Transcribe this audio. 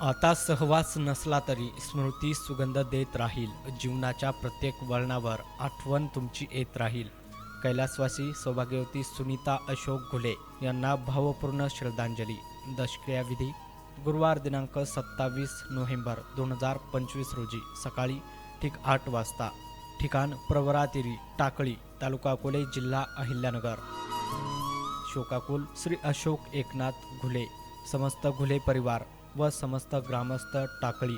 आता सहवास नसला तरी स्मृती सुगंध देत राहील. जीवनाच्या प्रत्येक वळणावर आठवण तुमची येत राहील. कैलासवासी सौभाग्यवती सुनीता अशोक घुले यांना भावपूर्ण श्रद्धांजली. दशक्रियाविधी गुरुवार दिनांक सत्तावीस नोव्हेंबर दोन हजार पंचवीस रोजी सकाळी ठीक आठ वाजता. ठिकाण प्रवरातिरी टाकळी तालुका अकोले जिल्हा अहिल्यानगर. शोकाकुल श्री अशोक एकनाथ घुले समस्त घुले परिवार. व समस्त ग्रामस्थ टाकळी.